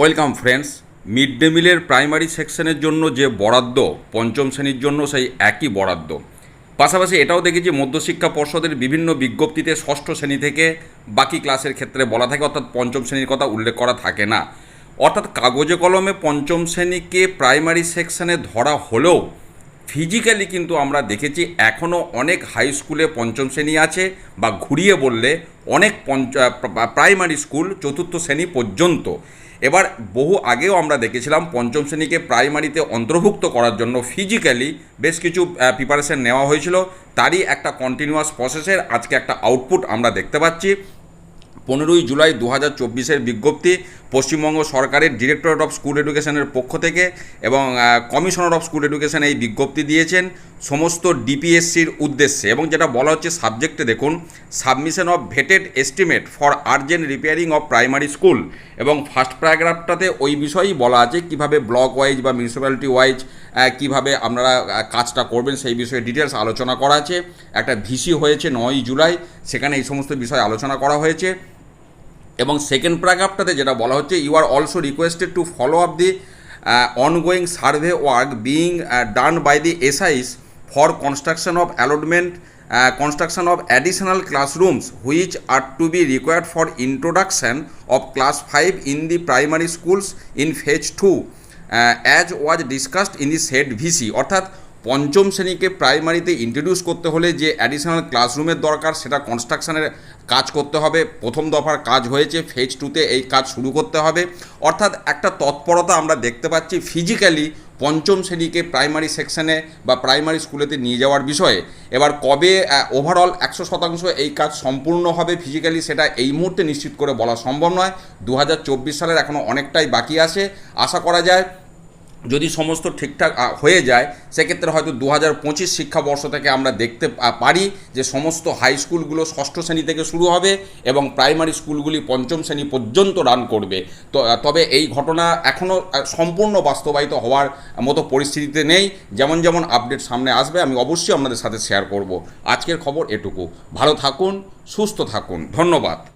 Welcome friends, mid day মিলের primary সেকশনের জন্য যে বরাদ্দ, পঞ্চম শ্রেণির জন্য সেই একই বরাদ্দ। পাশাপাশি এটাও দেখেছি মধ্যশিক্ষা পর্ষদের বিভিন্ন বিজ্ঞপ্তিতে ষষ্ঠ শ্রেণি থেকে বাকি ক্লাসের ক্ষেত্রে বলা থাকে, অর্থাৎ পঞ্চম শ্রেণির কথা উল্লেখ করা থাকে না। অর্থাৎ কাগজে কলমে পঞ্চম শ্রেণীকে প্রাইমারি সেকশনে ধরা হলেও ফিজিক্যালি কিন্তু আমরা দেখেছি এখনও অনেক হাই স্কুলে পঞ্চম শ্রেণি আছে বা ঘুরিয়ে বললে অনেক পঞ্চ প্রাইমারি স্কুল চতুর্থ শ্রেণি পর্যন্ত। এবার বহু আগেও আমরা দেখেছিলাম পঞ্চম শ্রেণীকে প্রাইমারিতে অন্তর্ভুক্ত করার জন্য ফিজিক্যালি বেশ কিছু প্রিপারেশন নেওয়া হয়েছিল। তারই একটা কন্টিনিউয়াস প্রসেসের আজকে একটা আউটপুট আমরা দেখতে পাচ্ছি। পনেরোই জুলাই দু হাজার চব্বিশের বিজ্ঞপ্তি পশ্চিমবঙ্গ সরকারের ডিরেক্টরেট অফ স্কুল এডুকেশনের পক্ষ থেকে এবং কমিশনার অফ স্কুল এডুকেশন এই বিজ্ঞপ্তি দিয়েছেন সমস্ত ডিপিএসসির উদ্দেশ্যে। এবং যেটা বলা হচ্ছে সাবজেক্টে দেখুন, submission of vetted estimate for urgent repairing of primary school. এবং ফার্স্ট প্যারাগ্রাফটাতে ওই বিষয়েই বলা আছে কীভাবে ব্লক ওয়াইজ বা মিউনিসিপ্যালিটি ওয়াইজ কীভাবে আপনারা কাজটা করবেন সেই বিষয়ে ডিটেলস আলোচনা করা আছে। একটা ভিসি হয়েছে নয়ই জুলাই, সেখানে এই সমস্ত বিষয় আলোচনা করা হয়েছে। এবং সেকেন্ড প্যারাগ্রাফটাতে যেটা বলা হচ্ছে you are also requested to follow up the ongoing survey work being done by the SIs for construction of allotment construction of additional classrooms which are to be required for introduction of class five in the primary schools in phase two as was discussed in the set VC অর্থাৎ পঞ্চম শ্রেণীকে প্রাইমারিতে introduce করতে হলে যে additional ক্লাসরুমের দরকার, সেটা কনস্ট্রাকশনের কাজ করতে হবে। প্রথম দফার কাজ হয়েছে ফেজ টুতে এই কাজ শুরু করতে হবে। অর্থাৎ একটা তৎপরতা আমরা দেখতে পাচ্ছি ফিজিক্যালি পঞ্চম শ্রেণীকে প্রাইমারি সেকশনে বা প্রাইমারি স্কুলেতে নিয়ে যাওয়ার বিষয়ে। এবার কবে ওভারঅল একশো শতাংশ এই কাজ সম্পূর্ণ হবে ফিজিক্যালি সেটা এই মুহূর্তে নিশ্চিত করে বলা সম্ভব নয়। দু সালের এখনও অনেকটাই বাকি আছে। আশা করা যায় যদি সমস্ত ঠিকঠাক হয়ে যায়, সেক্ষেত্রে হয়তো দু হাজার পঁচিশ শিক্ষাবর্ষ থেকে আমরা দেখতে পারি যে সমস্ত হাই স্কুলগুলো ষষ্ঠ শ্রেণি থেকে শুরু হবে এবং প্রাইমারি স্কুলগুলি পঞ্চম শ্রেণি পর্যন্ত রান করবে। তো তবে এই ঘটনা এখনও সম্পূর্ণ বাস্তবায়িত হওয়ার মতো পরিস্থিতিতে নেই। যেমন যেমন আপডেট সামনে আসবে, আমি অবশ্যই আপনাদের সাথে শেয়ার করব। আজকের খবর এটুকু। ভালো থাকুন, সুস্থ থাকুন। ধন্যবাদ।